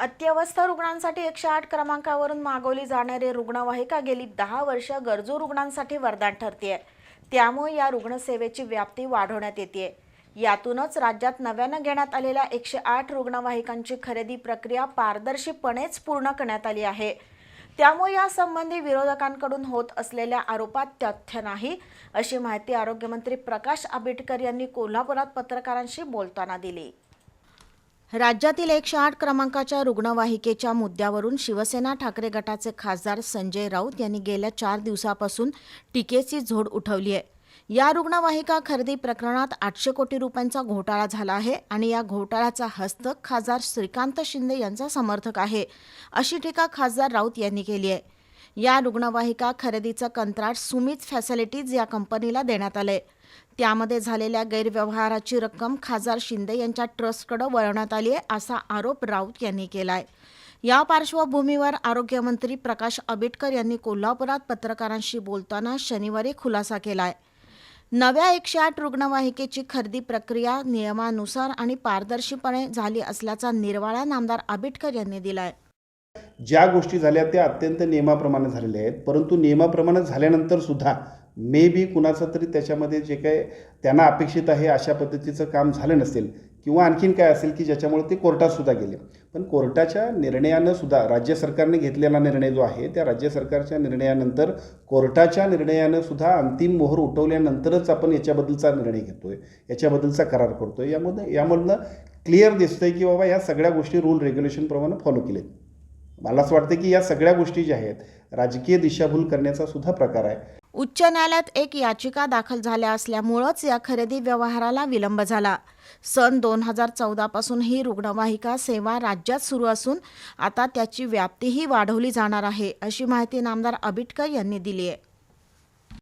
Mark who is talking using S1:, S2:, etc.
S1: अत्यवस्थ रुग्णांसाठी एकशे आठ क्रमांकावरून मागवली जाणारी रुग्णवाहिका गेली दहा वर्ष गरजू रुग्णांसाठी वरदान ठरते त्यामुळे या रुग्णसेवेची व्याप्ती वाढवण्यात येते यातूनच राज्यात नव्यानं घेण्यात आलेल्या एकशे आठ रुग्णवाहिकांची खरेदी प्रक्रिया पारदर्शीपणेच पूर्ण करण्यात आली आहे. त्यामुळे यासंबंधी विरोधकांकडून होत असलेल्या आरोपात तथ्य नाही अशी माहिती आरोग्यमंत्री प्रकाश आंबेडकर यांनी कोल्हापुरात पत्रकारांशी बोलताना दिली. राज्यातील एकशे आठ क्रमांकाच्या रुग्णवाहिकेच्या मुद्द्यावरून शिवसेना ठाकरे गटाचे खासदार संजय राऊत यांनी गेल्या चार दिवसापासून टीकेची झोड उठवली आहे. या रुग्णवाहिका खरेदी प्रकरणात आठशे कोटी रुपयांचा घोटाळा झाला आहे आणि या घोटाळ्याचा हस्तक खासदार श्रीकांत शिंदे यांचा समर्थक आहे अशी टीका खासदार राऊत यांनी केली आहे. या रुग्णवाहिका खरेदीचं कंत्राट सुमित फॅसिलिटीज या कंपनीला देण्यात आलंय. त्यामध्ये झालेल्या गैरव्यवहाराची रक्कम खासदार शिंदे यांच्या ट्रस्टकडे वळवण्यात आली आहे असा आरोप राऊत यांनी केलाय. या पार्श्वभूमीवर आरोग्यमंत्री प्रकाश आंबेडकर यांनी कोल्हापुरात पत्रकारांशी बोलताना शनिवारी खुलासा केलाय. नव्या एकशे आठ रुग्णवाहिकेची खरेदी प्रक्रिया नियमानुसार आणि पारदर्शीपणे झाली असल्याचा निर्वाळा नामदार आंबेडकर यांनी दिलाय.
S2: ज्या गोष्टी झाल्या त्या अत्यंत नियमाप्रमाणे झालेल्या आहेत. परंतु नियमाप्रमाणे झाल्यानंतर सुद्धा मे बी कुणाचं तरी त्याच्यामध्ये जे काय त्यांना अपेक्षित आहे अशा पद्धतीचं काम झालं नसेल किंवा आणखीन काय असेल की ज्याच्यामुळे ते कोर्टातसुद्धा गेले. पण कोर्टाच्या निर्णयानं सुद्धा राज्य सरकारने घेतलेला निर्णय जो आहे त्या राज्य सरकारच्या निर्णयानंतर कोर्टाच्या निर्णयानं सुद्धा अंतिम मोहर उठवल्यानंतरच आपण याच्याबद्दलचा निर्णय घेतो आहे याच्याबद्दलचा करार करतो आहे यामध्ये यामधनं क्लिअर दिसतं आहे की बाबा या सगळ्या गोष्टी रूल रेग्युलेशनप्रमाणे फॉलो केलेत. मला असं वाटतं की या सगळ्या गोष्टी ज्या आहेत राजकीय दिशाभूल करण्याचा सुद्धा प्रकार आहे.
S1: उच्च न्यायालयात एक याचिका दाखल झाल्या असल्यामुळंच या खरेदी व्यवहाराला विलंब झाला. सन दोन हजार चौदापासून ही रुग्णवाहिका सेवा राज्यात सुरू असून आता त्याची व्याप्तीही वाढवली जाणार आहे अशी माहिती नामदार आबिटकर यांनी दिली आहे.